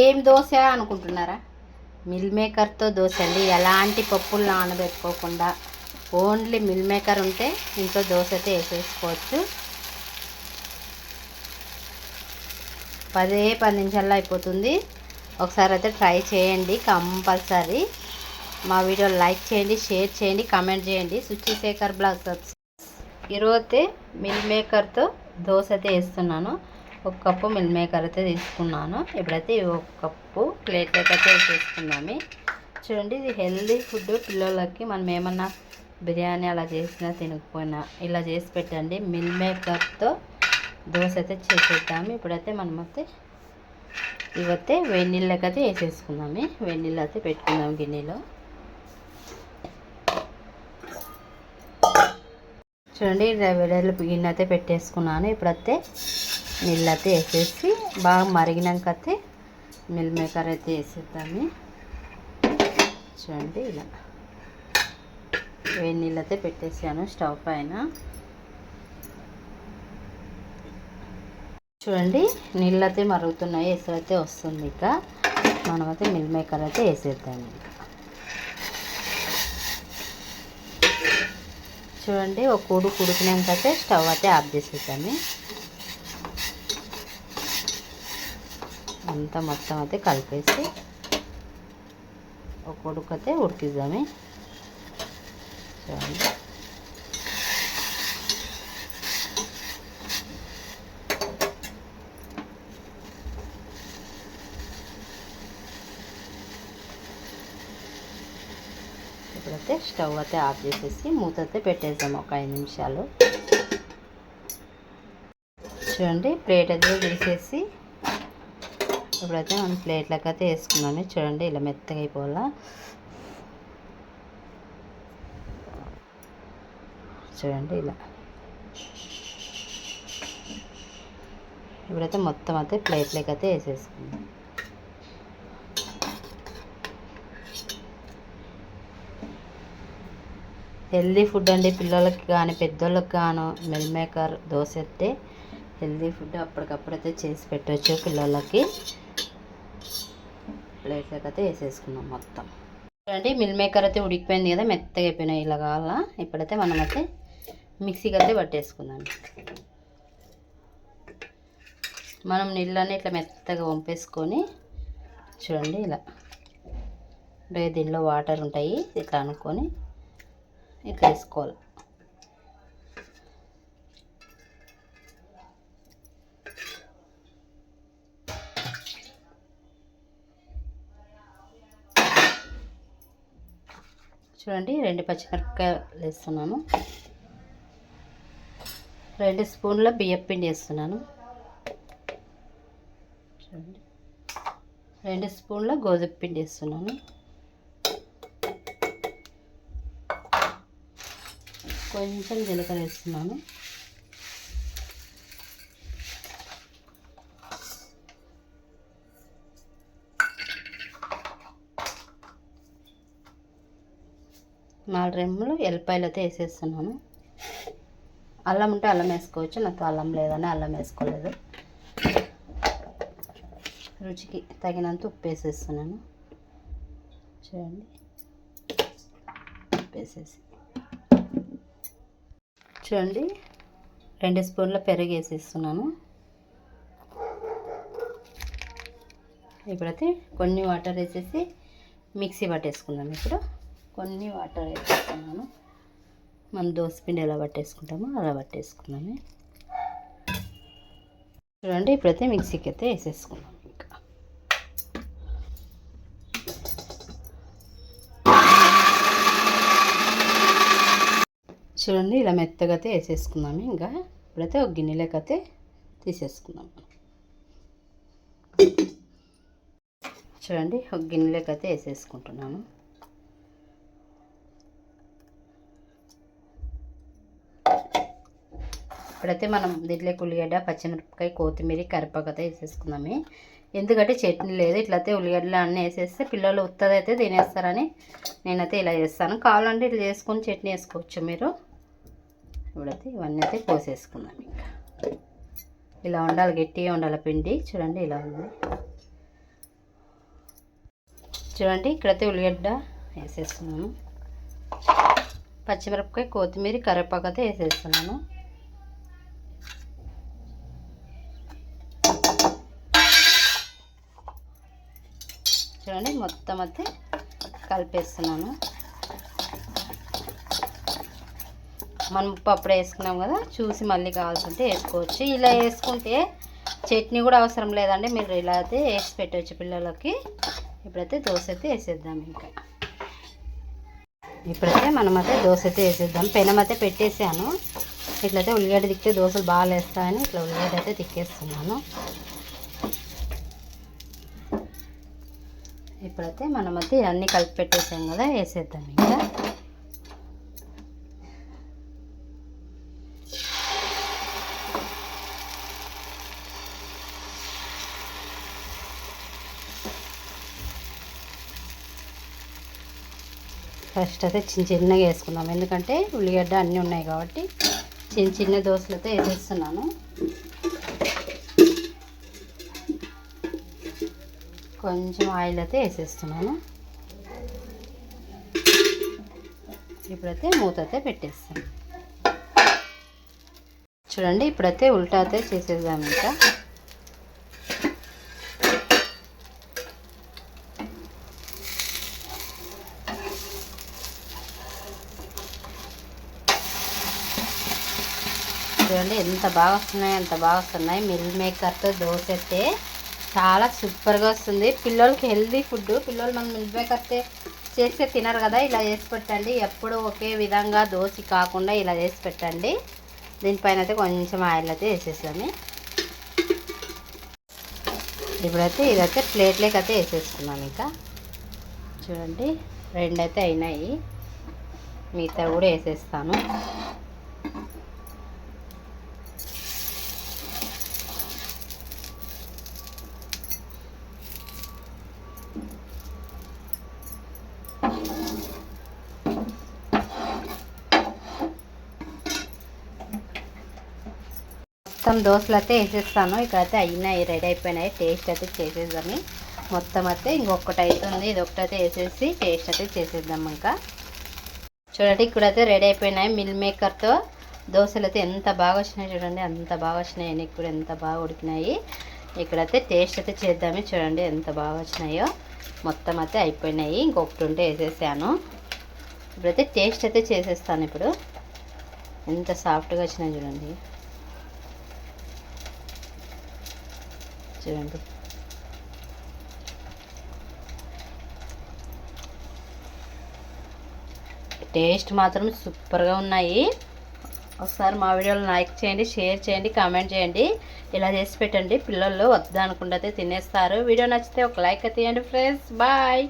ఏం దోశ అనుకుంటున్నారా? మిల్ మేకర్తో దోశ అండి ఎలాంటి పప్పులు నానబెట్టుకోకుండా ఓన్లీ మిల్ మేకర్ ఉంటే ఇంట్లో దోశ అయితే వేసేసుకోవచ్చు. పదే పది నిమిషాల్లో అయిపోతుంది. ఒకసారి అయితే ట్రై చేయండి కంపల్సరీ. మా వీడియో లైక్ చేయండి షేర్ చేయండి కామెంట్ చేయండి. శుచిశేఖర్ బ్లాగ్ ఈరోజు అయితే మిల్ మేకర్తో దోశ అయితే వేస్తున్నాను. ఒక కప్పు మిల్ మేకర్ అయితే తీసుకున్నాను. ఇప్పుడైతే ఈ ఒక కప్పు ప్లేట్లోకి అయితే వేసేసుకున్నాము చూడండి ఇది హెల్దీ ఫుడ్. పిల్లలకి మనం ఏమన్నా బిర్యానీ అలా చేసినా తినకపోయినా ఇలా చేసి పెట్టండి. మిల్ మేకర్తో దోశ అయితే చేసేద్దాము. ఇప్పుడైతే మనం అయితే ఇవైతే వెన్నీళ్ళకి అయితే వేసేసుకుందాము. వెన్నీళ్ళు అయితే పెట్టుకుందాం గిన్నెలో. చూడండి వెడల్పు గిన్నె అయితే పెట్టేసుకున్నాను. ఇప్పుడైతే నీళ్ళు అయితే వేసేసి బాగా మరిగినాక అయితే మిల్ మేకర్ అయితే వేసేద్దాము. చూడండి ఇలా. వేడి నీళ్ళు అయితే పెట్టేసాను స్టవ్ పైన. చూడండి నీళ్ళు అయితే మరుగుతున్నాయి ఎసరు అయితే వస్తుంది ఇక. మనమైతే మిల్ మేకర్ అయితే వేసేద్దాము. చూడండి ఒక కూడు కుడికినాక అయితే స్టవ్ అయితే ఆఫ్ చేసేద్దాము. అంతా మొత్తం అయితే కలిపేసి ఒక ఉడుకు ఉడికిద్దాము. చూడండి. ఇప్పుడైతే స్టవ్ అయితే ఆఫ్ చేసేసి మూత అయితే పెట్టేద్దాం ఒక ఐదు నిమిషాలు. చూడండి ప్లేట్ అయితే తీసేసి ఇప్పుడైతే మనం ప్లేట్లకు అయితే వేసుకున్నాము చూడండి ఇలా మెత్తగా అయిపోవాలా. చూడండి ఇలా. ఇప్పుడైతే మొత్తం అయితే ప్లేట్లకు అయితే వేసేసుకుందాం. హెల్దీ ఫుడ్ అండి పిల్లలకి కానీ పెద్దోళ్ళకి గాను మిల్ మేకర్ దోశ అయితే హెల్దీ ఫుడ్ అప్పటికప్పుడు అయితే చేసి పెట్టవచ్చు పిల్లలకి. ప్లేట్లోకి అయితే వేసేసుకున్నాం మొత్తం. చూడండి మిల్ మేకర్ అయితే ఉడికిపోయింది కదా మెత్తగా అయిపోయినాయి ఇలా కావాలా? ఇప్పుడైతే మనం అయితే మిక్సీకి అయితే పట్టేసుకుందాం. మనం నీళ్ళని ఇట్లా మెత్తగా వంపేసుకొని చూడండి ఇలా. అంటే దీనిలో వాటర్ ఉంటాయి ఇట్లా అనుకొని ఇట్లా వేసుకోవాలి. చూడండి రెండు పచ్చిమిరపకాయలు వేస్తున్నాను. రెండు స్పూన్ల బియ్యం పిండి వేస్తున్నాను. చూడండి. రెండు స్పూన్ల గోధుమ పిండి వేస్తున్నాను. కొంచెం జీలకర్ర వేస్తున్నాను. నాలుగు రెమ్ములు ఎల్లిపాయలు అయితే వేసేస్తున్నాను. అల్లం ఉంటే అల్లం వేసుకోవచ్చు నాకు అల్లం లేదని అల్లం వేసుకోలేదు. రుచికి తగినంత ఉప్పు వేసేస్తున్నాను. చూడండి. ఉప్పు వేసేసి. చూడండి. రెండు స్పూన్ల పెరుగు వేసేస్తున్నాను. ఇప్పుడైతే కొన్ని వాటర్ వేసేసి మిక్సీ పట్టేసుకుందాం ఇప్పుడు. కొన్ని వాటర్ వేసుకున్నాను. మనం దోసపిండి ఎలా పట్టేసుకుంటామో అలా పట్టేసుకున్నాము చూడండి ఇప్పుడైతే మిక్సీకి అయితే వేసేసుకున్నాం ఇంకా. చూడండి ఇలా మెత్తగా అయితే వేసేసుకున్నాము ఇంకా. ఇప్పుడైతే ఒక గిన్నెలకైతే అయితే తీసేసుకుందాం. చూడండి ఒక గిన్నెలోకి అయితే వేసేసుకుంటున్నాను. ఇప్పుడైతే మనం దీంట్లో ఉల్లిగడ్డ పచ్చిమిరపకాయ కొత్తిమీర కరివేపాకు వేసేసుకుందామే వేసేసుకుందాము ఎందుకంటే చట్నీ లేదు ఇట్లయితే ఉల్లిగడ్డలు అన్నీ వేసేస్తే పిల్లలు ఉత్తది అయితే తినేస్తారని నేనైతే ఇలా చేస్తాను. కావాలంటే ఇట్లా చేసుకొని చట్నీ వేసుకోవచ్చు మీరు. ఇప్పుడైతే ఇవన్నీ అయితే పోసేసుకుందాం ఇంకా. ఇలా ఉండాలి గట్టిగా ఉండాలి పిండి. చూడండి ఇలా ఉంది. చూడండి ఇక్కడైతే ఉల్లిగడ్డ వేసేస్తున్నాను. పచ్చిమిరపకాయ కొత్తిమీర కరివేపాకు అయితే వేసేస్తున్నాను. చూడండి మొత్తం అయితే కలిపేస్తున్నాను. మనం ఉప్పు అప్పుడే వేసుకున్నాం కదా చూసి మళ్ళీ కావాల్సింటే వేసుకోవచ్చు. ఇలా వేసుకుంటే చట్నీ కూడా అవసరం లేదండి. మీరు ఇలా అయితే వేసి పెట్టవచ్చు పిల్లలకి. ఇప్పుడైతే దోశ అయితే వేసేద్దాం ఇంకా. ఇప్పుడైతే మనం అయితే దోశ అయితే వేసేద్దాం. పెనం అయితే పెట్టేసాను ఇట్లయితే ఉల్లిగడ్డ తిక్కితే దోశలు బాగా వేస్తాయని ఇట్లా ఉల్లిగడ్డ అయితే తిక్కేస్తున్నాను. ఇప్పుడైతే మనమైతే ఇవన్నీ అన్నీ కలిపి పెట్టేసాం కదా వేసేద్దాం ఇంకా. ఫస్ట్ అయితే చిన్న చిన్నగా వేసుకుందాం. ఎందుకంటే ఉల్లిగడ్డ అన్నీ ఉన్నాయి కాబట్టి చిన్న చిన్న దోశలతో వేసేస్తున్నాను. కొంచెం ఆయిల్ అయితే వేసేస్తున్నాను. ఇప్పుడైతే మూత అయితే పెట్టేస్తాను. చూడండి ఇప్పుడైతే ఉల్టా అయితే చేసేద్దాం ఇంకా. చూడండి ఎంత బాగా వస్తున్నాయి ఎంత బాగా వస్తున్నాయి. మిల్ మేకర్తో దోశ అయితే చాలా సూపర్గా వస్తుంది. పిల్లలకి హెల్దీ ఫుడ్. పిల్లలు మనం మిల్ మేకర్తే చేస్తే తినరు కదా ఇలా చేసి పెట్టండి. ఎప్పుడు ఒకే విధంగా దోశ కాకుండా ఇలా చేసి పెట్టండి. దీనిపైన అయితే కొంచెం ఆయిల్ అయితే వేసేసాము ఇప్పుడైతే ఇదైతే ప్లేట్లోకి అయితే వేసేసుకున్నాం ఇంకా. చూడండి రెండు అయితే అయినాయి. మిగతా కూడా వేసేస్తాను. మొత్తం దోశలు అయితే వేసేస్తాను. ఇక్కడైతే అయినాయి రెడీ అయిపోయినాయి. టేస్ట్ అయితే చేసేద్దాము. మొత్తం అయితే ఇంకొకటి అవుతుంది ఇది ఒకటైతే వేసేసి టేస్ట్ అయితే చేసేద్దాం ఇంకా. చూడండి ఇక్కడైతే రెడీ అయిపోయినాయి మిల్ మేకర్తో. దోశలు అయితే ఎంత బాగా వచ్చినాయి చూడండి. అంత బాగా వచ్చినాయి. కూడా ఎంత బాగా ఉడికినాయి. ఇక్కడైతే టేస్ట్ అయితే చేద్దామే. చూడండి ఎంత బాగా వచ్చినాయో. మొత్తం అయితే అయిపోయినాయి. ఇంకొకటి ఉంటే వేసేసాను. ఇప్పుడైతే టేస్ట్ అయితే చేసేస్తాను ఇప్పుడు. ఎంత సాఫ్ట్గా వచ్చినాయి చూడండి. చూడండి. టేస్ట్ మాత్రం సూపర్గా ఉన్నాయి. ఒకసారి మా వీడియోలు లైక్ చేయండి షేర్ చేయండి కామెంట్ చేయండి. ఇలా చేసి పెట్టండి. పిల్లలు వద్దా అనుకుంటే తినేస్తారు. వీడియో నచ్చితే ఒక లైక్ తీయండి ఫ్రెండ్స్ బాయ్